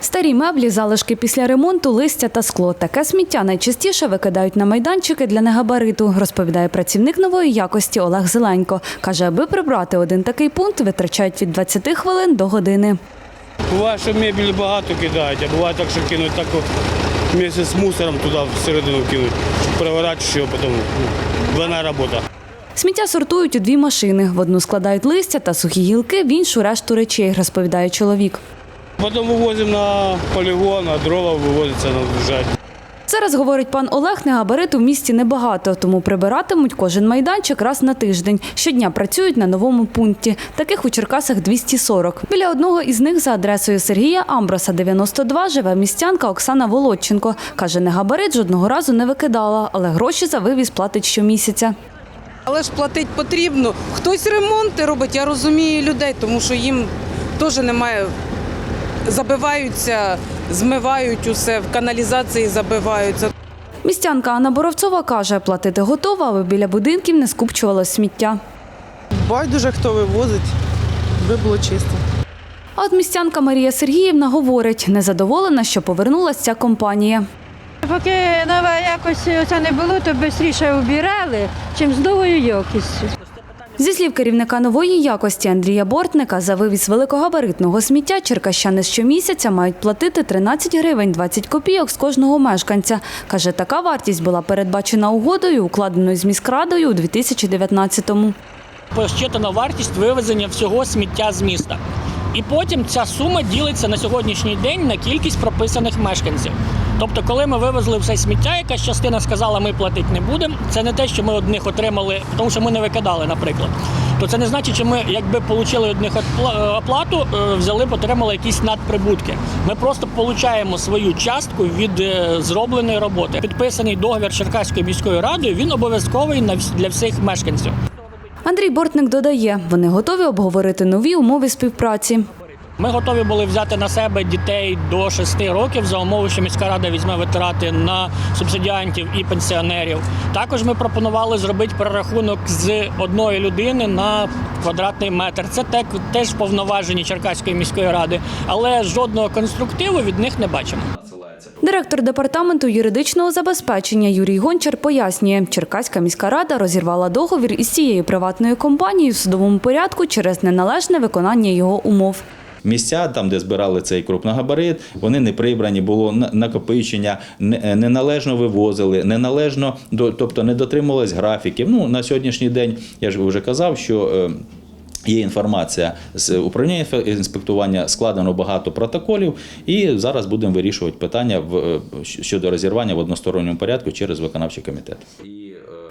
Старі меблі, залишки після ремонту, листя та скло. Таке сміття найчастіше викидають на майданчики для негабариту, розповідає працівник нової якості Олег Зеленько. Каже, аби прибрати один такий пункт, витрачають від 20 хвилин до години. Буває, що мебель багато кидають, а буває так, що кинуть так вместе з мусором туди всередину кинуть, щоб перевирати, що потім ну, двойна робота. Сміття сортують у дві машини. В одну складають листя та сухі гілки, в іншу решту речей, розповідає чоловік. Потім вивозимо на полігон, а дрова вивозяться на лежать. Зараз, говорить пан Олег, негабариту в місті небагато, тому прибиратимуть кожен майданчик раз на тиждень. Щодня працюють на новому пункті. Таких у Черкасах 240. Біля одного із них за адресою Сергія Амброса, 92, живе містянка Оксана Володченко. Каже, негабарит жодного разу не викидала, але гроші за вивіз платить щомісяця. Але ж платити потрібно. Хтось ремонти робить, я розумію людей, тому що їм теж немає. Забиваються, змивають усе, в каналізації забиваються. Містянка Анна Боровцова каже, платити готова, аби біля будинків не скупчувалось сміття. Байдуже, хто вивозить, аби було чисто. А от містянка Марія Сергіївна говорить, незадоволена, що повернулася ця компанія. Поки нова якості оце не було, то швидше убирали, чим з новою якістю. Зі слів керівника нової якості Андрія Бортника, за вивіз великогабаритного сміття черкащани щомісяця мають платити 13 гривень 20 копійок з кожного мешканця. Каже, така вартість була передбачена угодою, укладеною з міськрадою у 2019-му. посчитана вартість вивезення всього сміття з міста. І потім ця сума ділиться на сьогоднішній день на кількість прописаних мешканців. Тобто, коли ми вивезли все сміття, якась частина сказала, ми платити не будемо. Це не те, що ми одних отримали, тому що ми не викидали, наприклад. То це не значить, що ми, якби отримали одних отпла- оплату, е, взяли б отримали якісь надприбутки. Ми просто отримуємо свою частку від е, зробленої роботи. Підписаний договір Черкаською міською радою. Він обов'язковий для всіх мешканців. Андрій Бортник додає, вони готові обговорити нові умови співпраці. Ми готові були взяти на себе дітей до 6 років за умови, що міська рада візьме витрати на субсидіантів і пенсіонерів. Також ми пропонували зробити перерахунок з одної людини на квадратний метр. Це теж повноважені Черкаської міської ради, але жодного конструктиву від них не бачимо. Директор департаменту юридичного забезпечення Юрій Гончар пояснює, Черкаська міська рада розірвала договір із цією приватною компанією в судовому порядку через неналежне виконання його умов. Місця, там, де збирали цей крупногабарит, вони не прибрані, було на- накопичення, е, неналежно вивозили, неналежно, тобто не дотримувались графіків. Ну, на сьогоднішній день, я ж вже казав, що е, Є інформація з управління інспектування, складено багато протоколів, і зараз будемо вирішувати питання в, е, щодо розірвання в односторонньому порядку через виконавчий комітет.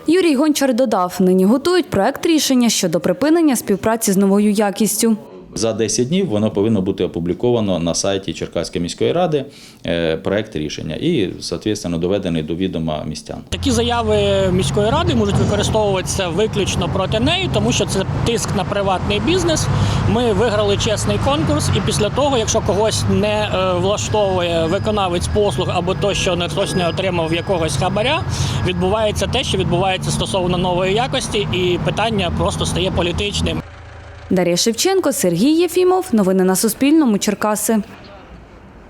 Юрій Гончар додав, нині готують проект рішення щодо припинення співпраці з новою якістю. За 10 днів воно повинно бути опубліковано на сайті Черкаської міської ради е, проект рішення і, соответственно, доведений до відома містян. Такі заяви міської ради можуть використовуватися виключно проти неї, тому що це тиск на приватний бізнес. Ми виграли чесний конкурс, і після того, якщо когось не е, влаштовує виконавець послуг або то, що не хтось не отримав якогось хабаря, відбувається те, що відбувається стосовно нової якості, і питання просто стає політичним. Дар'я Шевченко, Сергій Єфімов. Новини на Суспільному. Черкаси.